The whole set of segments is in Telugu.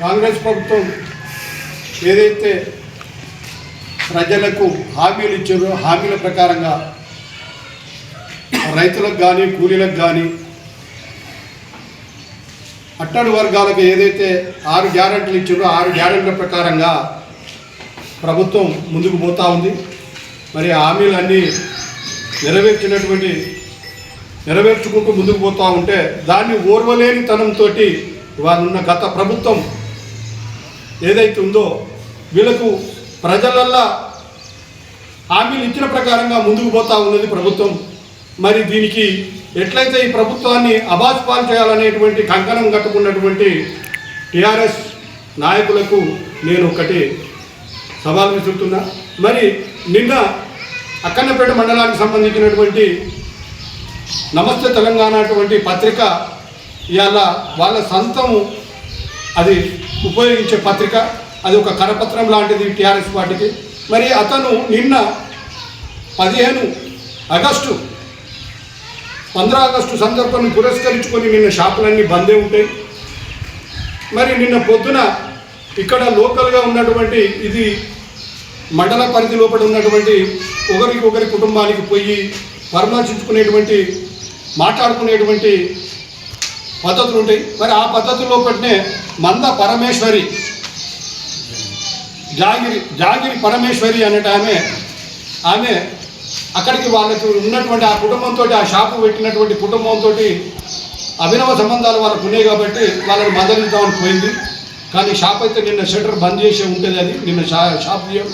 కాంగ్రెస్ ప్రభుత్వం ఏదైతే ప్రజలకు హామీలు ఇచ్చారో హామీల ప్రకారంగా రైతులకు కానీ కూలీలకు కానీ అట్టడు వర్గాలకు ఏదైతే ఆరు గ్యారెంటీలు ఇచ్చారో ఆరు గ్యారెంటీల ప్రకారంగా ప్రభుత్వం ముందుకు పోతూ ఉంది. మరి హామీలన్నీ నెరవేర్చినటువంటి నెరవేర్చుకుంటూ ముందుకు పోతూ ఉంటే దాన్ని ఓర్వలేని తనంతో ఇవాళ ఉన్న గత ప్రభుత్వం ఏదైతే ఉందో వీళ్ళకు ప్రజలల్లా హామీలు ఇచ్చిన ప్రకారంగా ముందుకు పోతా ఉన్నది ప్రభుత్వం. మరి దీనికి ఎట్లయితే ఈ ప్రభుత్వాన్ని అబాస్పాలు చేయాలనేటువంటి కంకణం కట్టుకున్నటువంటి టిఆర్ఎస్ నాయకులకు నేను ఒకటి సవాల్ విసురుతున్నా. మరి నిన్న అక్కన్నపేట మండలానికి సంబంధించినటువంటి నమస్తే తెలంగాణ అటువంటి పత్రిక ఇవాళ వాళ్ళ సొంతం అది ఉపయోగించే పత్రిక. అది ఒక కరపత్రం లాంటిది టీఆర్ఎస్ పార్టీకి. మరి అతను నిన్న పదిహేను ఆగస్టు పంద్రా ఆగస్టు సందర్భాన్ని పురస్కరించుకొని నిన్న షాపులన్నీ బందే ఉంటాయి. మరి నిన్న పొద్దున ఇక్కడ లోకల్గా ఉన్నటువంటి ఇది మండల పరిధి లోపల ఉన్నటువంటి ఒకరికి ఒకరి కుటుంబానికి పోయి పరామర్శించుకునేటువంటి మాట్లాడుకునేటువంటి పద్ధతులు ఉంటాయి. మరి ఆ పద్ధతుల్లో లోపలనే మంద పరమేశ్వరి జాగిరి జాగిరి పరమేశ్వరి అనేట ఆమె ఆమె అక్కడికి వాళ్ళకి ఉన్నటువంటి ఆ కుటుంబంతో ఆ షాపు పెట్టినటువంటి కుటుంబంతో అభినవ సంబంధాలు వాళ్ళకు ఉన్నాయి కాబట్టి వాళ్ళని మందలిద్దామని పోయింది. కానీ షాప్ అయితే నిన్న షట్టర్ బంద్ చేసి ఉంటుంది అది. నిన్న షా షాప్ తీయం.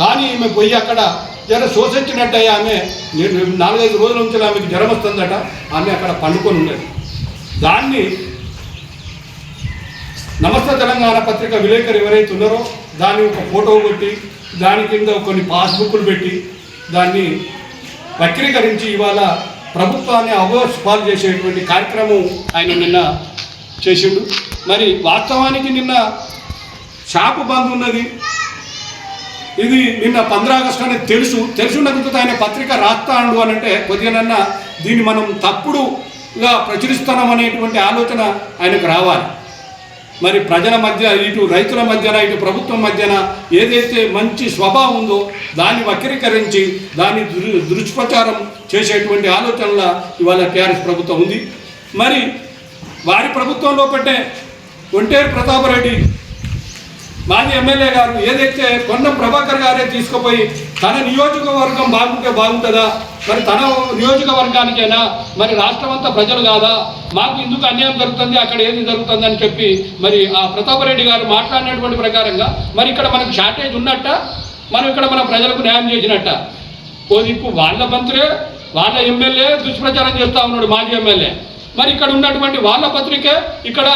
కానీ ఈమె పోయి అక్కడ జర శోషించినట్టయి ఆమె నేను నాలుగైదు రోజుల నుంచి ఆమెకి జ్వరం వస్తుందట. ఆమె అక్కడ పండుకొని ఉన్నది దాన్ని నమస్తే తెలంగాణ పత్రిక విలేకరు ఎవరైతే ఉన్నారో దాన్ని ఒక ఫోటో కొట్టి దాని కింద కొన్ని పాస్బుక్లు పెట్టి దాన్ని వక్రీకరించి ఇవాళ ప్రభుత్వాన్ని అభోస్పాలు చేసేటువంటి కార్యక్రమం ఆయన నిన్న చేసిండు. మరి వాస్తవానికి నిన్న షాపు బంద్ ఉన్నది. ఇది నిన్న పంద్రా ఆగస్టు అనేది తెలుసు. తెలుసున్న ఆయన పత్రిక రాస్తాడు అని అంటే కొద్దిగానన్నా దీన్ని మనం తప్పుడు ప్రచురిస్తున్నాం అనేటువంటి ఆలోచన ఆయనకు రావాలి. మరి ప్రజల మధ్య ఇటు రైతుల మధ్యన ఇటు ప్రభుత్వం మధ్యన ఏదైతే మంచి స్వభావం ఉందో దాన్ని వక్రీకరించి దాన్ని దృ దుష్ప్రచారం చేసేటువంటి ఆలోచనల ఇవాళ టీఆర్ఎస్ ప్రభుత్వం ఉంది. మరి వారి ప్రభుత్వంలో పెట్టే ఒంటేరు ప్రతాపరెడ్డి మాజీ ఎమ్మెల్యే గారు ఏదైతే కొండ ప్రభాకర్ గారే తీసుకుపోయి తన నియోజకవర్గం బాగుంటే బాగుంటుందా? మరి తన నియోజకవర్గానికైనా మరి రాష్ట్రం అంతా ప్రజలు కాదా? మాకు ఎందుకు అన్యాయం జరుగుతుంది? అక్కడ ఏది జరుగుతుంది అని చెప్పి మరి ఆ ప్రతాపరెడ్డి గారు మాట్లాడినటువంటి ప్రకారంగా మరి ఇక్కడ మనకు షార్టేజ్ ఉన్నట్ట? మనం ఇక్కడ మన ప్రజలకు న్యాయం చేసినట్ట? ఓ దిక్కు వాళ్ళ మంత్రే వాళ్ళ ఎమ్మెల్యే దుష్ప్రచారం చేస్తూ ఉన్నాడు మాజీ ఎమ్మెల్యే. మరి ఇక్కడ ఉన్నటువంటి వాళ్ళ పత్రికే ఇక్కడ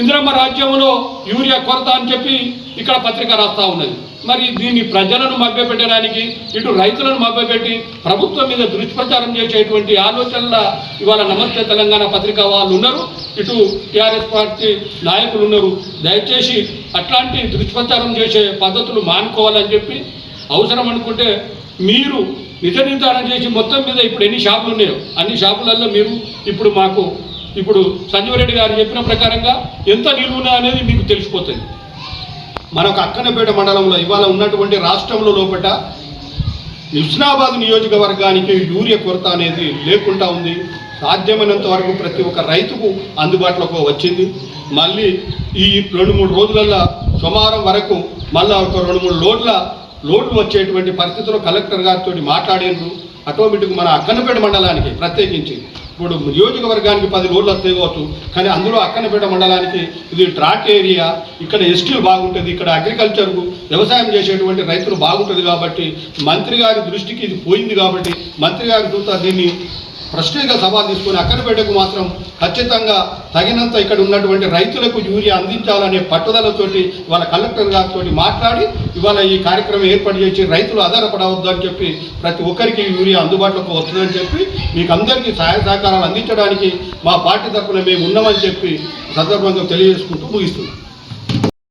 ఇందిరమ్మ రాజ్యంలో యూరియా కొరత అని చెప్పి ఇక్కడ పత్రిక రాస్తా ఉన్నది. మరి దీన్ని ప్రజలను మభ్యపెట్టడానికి ఇటు రైతులను మభ్యపెట్టి ప్రభుత్వం మీద దుష్ప్రచారం చేసేటువంటి ఆలోచనల ఇవాళ నమస్తే తెలంగాణ పత్రిక వాళ్ళు ఉన్నారు. ఇటు టీఆర్ఎస్ పార్టీ నాయకులు ఉన్నారు. దయచేసి అట్లాంటి దుష్ప్రచారం చేసే పద్ధతులు మానుకోవాలని చెప్పి అవసరం అనుకుంటే మీరు నిజ నిర్ధారణ చేసి మొత్తం మీద ఇప్పుడు ఎన్ని షాపులు ఉన్నాయో అన్ని షాపులలో మీరు ఇప్పుడు మాకు ఇప్పుడు సంజీవరెడ్డి గారు చెప్పిన ప్రకారంగా ఎంత నిలువున అనేది మీకు తెలిసిపోతుంది. మనకు అక్కనపేట మండలంలో ఇవాళ ఉన్నటువంటి రాష్ట్రంలో లోపల హుస్నాబాద్ నియోజకవర్గానికి యూరియా కొరత అనేది లేకుండా ఉంది. సాధ్యమైనంత వరకు ప్రతి ఒక్క రైతుకు అందుబాటులోకి వచ్చింది. మళ్ళీ ఈ రెండు మూడు రోజులల్లో సోమవారం వరకు మళ్ళీ ఒక రెండు మూడు లోడ్ల లోడ్లు వచ్చేటువంటి పరిస్థితిలో కలెక్టర్ గారితో మాట్లాడేందుకు ఆటోమేటిక్ మన అక్కనపేట మండలానికి ప్రత్యేకించి. ఇప్పుడు నియోజకవర్గానికి పది రోడ్లు వస్తాయి కావచ్చు కానీ అందులో అక్కనపేట మండలానికి ఇది ట్రాక్ ఏరియా ఇక్కడ ఎస్టీలు బాగుంటుంది ఇక్కడ అగ్రికల్చర్కు వ్యవసాయం చేసేటువంటి రైతులు బాగుంటుంది కాబట్టి మంత్రి గారి దృష్టికి ఇది పోయింది కాబట్టి మంత్రి గారి దూత దీన్ని ప్రశ్నగా సవాల్ తీసుకొని అక్కనపేటకు మాత్రం ఖచ్చితంగా తగినంత ఇక్కడ ఉన్నటువంటి రైతులకు యూరియా అందించాలనే పట్టుదలతోటి ఇవాళ కలెక్టర్ గారితో మాట్లాడి ఇవాళ ఈ కార్యక్రమం ఏర్పాటు చేసి రైతులు ఆధారపడవద్దు అని చెప్పి ప్రతి ఒక్కరికి యూరియా అందుబాటులోకి వస్తుందని చెప్పి మీకు అందరికీ సహాయ సహకారాలు అందించడానికి మా పార్టీ తరఫున మేము ఉన్నామని చెప్పి సందర్భంగా తెలియజేసుకుంటూ ముగిస్తున్నాం.